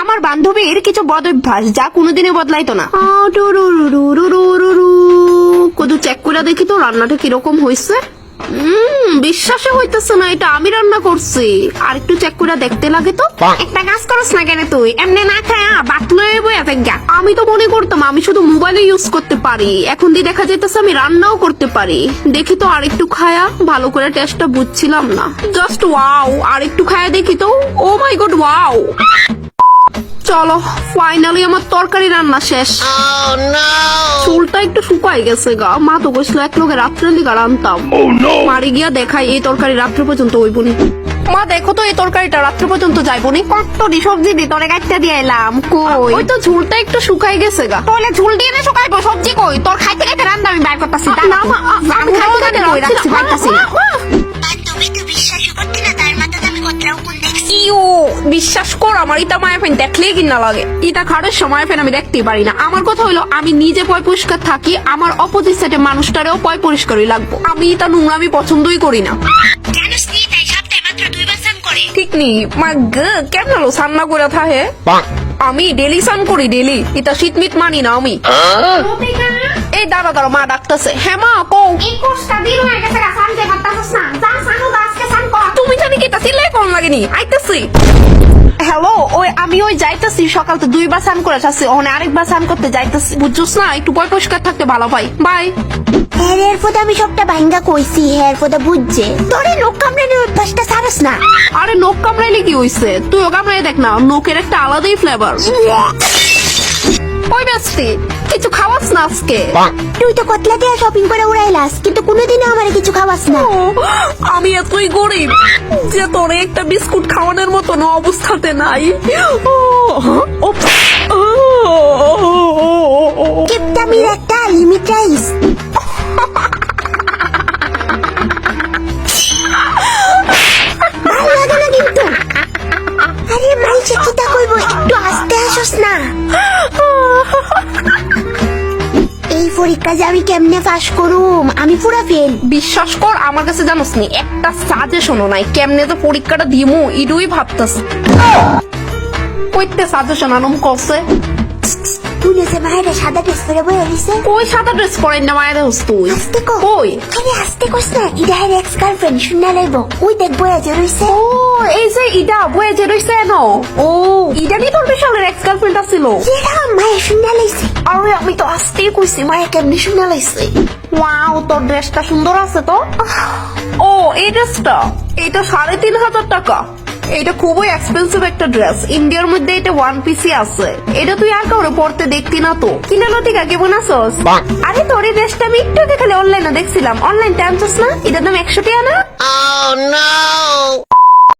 আমার বান্ধবীর কিছু বদ অভ্যাস যা কোনোদিনই বদলাইতো না। কদু চেক করে দেখি তো রান্নাটা কীরকম হয়েছে উম, বিশ্বাসে হইতেছে না এটা আমি রান্না করছি। আর একটু চেক করে দেখতে লাগে তো। একটা কাজ করস না কেন তুই? এমনি না খায়া বাতলে বইয়া থাকা আমি তো মনে করতাম আমি শুধু মোবাইলে ইউজ করতে পারি। এখন দিয়ে দেখা যাইতেছে আমি রান্নাও করতে পারি। দেখি তো আর একটু খায়া ভালো করে টেস্টটা বুঝছিলাম না। জাস্ট ওয়াও আর একটু খায়া দেখি তো ও মাই গড ওয়াও চলো ফাইনালি আমার তরকারি রান্না শেষ। চুলটা একটু শুকাই গেছে গা। মা তো কইছিল এক লোকে রাত্রে লিগা রান্তাম মারি গিয়া দেখাই এই তরকারি রাত্রে পর্যন্ত হইবনি মা দেখো তো এই তরকারিটা রাত্রে পর্যন্ত যাইবনি কতটি সবজি দি তোরে কাটতে দিয়ে এলাম। কই? ওই তো ঝুলটা একটু শুকাই গেছে গা। তাহলে ঝুল দিয়ে না শুকাইবো? সবজি কই? তোর খাইতে খাইতে রান্না আমি বাইর করতেছি না মা আমি খাইতে খাইতে কই? রাখছি বাইরতাছি না আর তুমি তো বিশ্বাসই করতে না তার মাথাতে আমি দেখছি। ইউ বিশ্বাস কর আমার ইটা মায়া ফেন দেখলেই কিনা লাগে। ইটা খাড়ের সময় ফেন আমি দেখতেই পারি না। আমার কথা হলো আমি নিজে পয় পরিষ্কার থাকি আমার অপোজিট সাইডে মানুষটারেও পয় পরিষ্কারই লাগবো। আমি ইটা নোংরা আমি পছন্দই করি না। জানোস নি তাই সপ্তাহে মাত্র দুইবার স্নান করে। ঠিক নি? মা গ কেমন হলো সান্না করে থাকে আমি ডেলি সান করি ডেলি। এটা শীতমিত মানি না আমি। এই দাঁড়া দাঁড়া মা ডাকতেছে। হ্যাঁ মা কর তুমি জানি কি এটা সিলাই কোন লাগেনি? আইতেছি। হ্যালো ওই আমি ওই যাইতেছি সকাল তো দুই দুইবার স্নান করে আসছি ওখানে আরেক আরেকবার স্নান করতে যাইতেছি। বুঝছস না একটু পয় পরিষ্কার থাকতে ভালো ভাই বাই হ্যাঁ এর ফোদা আমি সবটা ভাঙ্গা কইছি হ্যাঁ ফোদা বুঝছে। তোরে লোক কামড়ানোর অভ্যাসটা সারস না। আরে নোক কামড়াইলে কি হইছে? তুইও কামড়াই দেখ না নোকের একটা আলাদাই ফ্লেভার ওই ব্যস্তি কিছু খাওয়াস না আজকে? তুই তো কতলা দিয়ে শপিং করে উড়াইলাস কিন্তু কোনোদিনও আমার কিছু খাওয়াস না। ও, আমি এতই গরিব। যে তোরে একটা বিস্কুট খাওয়ানোর মতন অবস্থাতে নাই। পরীক্ষা যে আমি কেমনে পাস করুম? আমি পুরা ফেল বিশ্বাস কর আমার কাছে জানোস নি একটা সাজেশনও নাই কেমনে তো পরীক্ষাটা দিমু ইডুই ভাবতাস। কইতে সাজেশন আনম কসে তুই যে মায়ের সাদা ড্রেস পরে আনিছে কই সাদা ড্রেস পরাই না মায়ের হোস তুই? আস্তে কো। কই? আরে আস্তে না ইডা হের এক্স গার্লফ্রেন্ড শুননা লাইব ওই দেখ বই আছে রইছে। ও এই যে ইডা বয়ে যে রইছে ন ও। ইডা নি তোর বিশালের এক্স গার্লফ্রেন্ড আছিল। যেটা মায়ের শুননা লাইছে আরে আসতেই কইছি মায়ের কেমনি শুনে লাইছে? ওয়াও তোর ড্রেসটা সুন্দর আছে তো। ও এই ড্রেসটা? এটা সাড়ে তিন হাজার টাকা। এটা খুবই এক্সপেন্সিভ একটা ড্রেস ইন্ডিয়ার মধ্যে এটা ওয়ান পিসি আছে। এটা তুই আর কাউরে পড়তে দেখতি না তো। কিনা লতিকা কেমন আছোস? আরে তোর এই ড্রেসটা আমি একটু আগে খালি অনলাইনে দেখছিলাম। অনলাইন টাইমস না? এটার দাম একশো টাকা না?